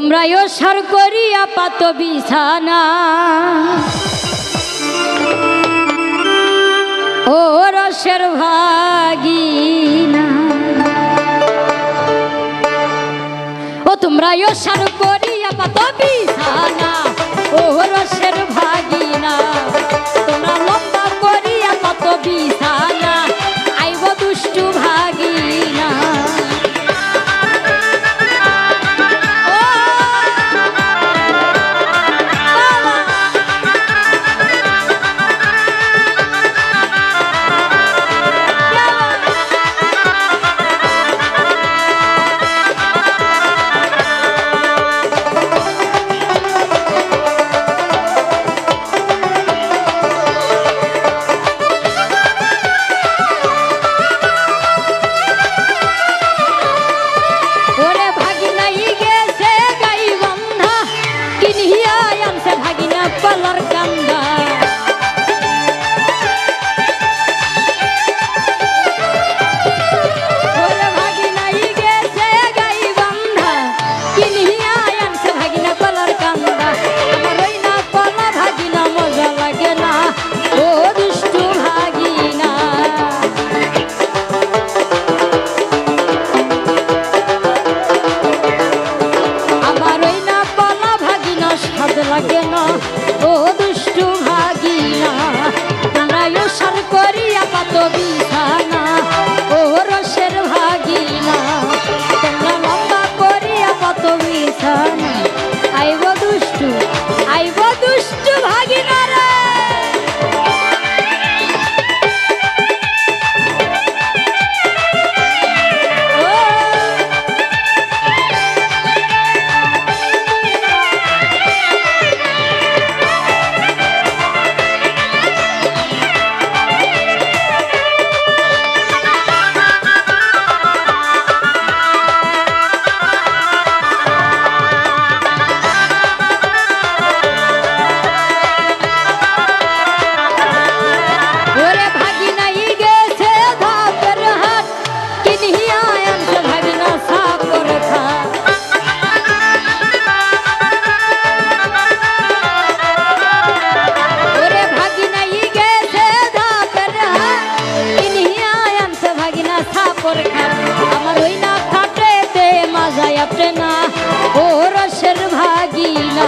তোমরা ও সার করিয়া পাত বিছানা। ও রসের ভাগি ও তোমরা ও সার করিয়া পাত বিছানা। মোর খান আমার ওই না খাটে মাজায় আপটে ভাগিনা।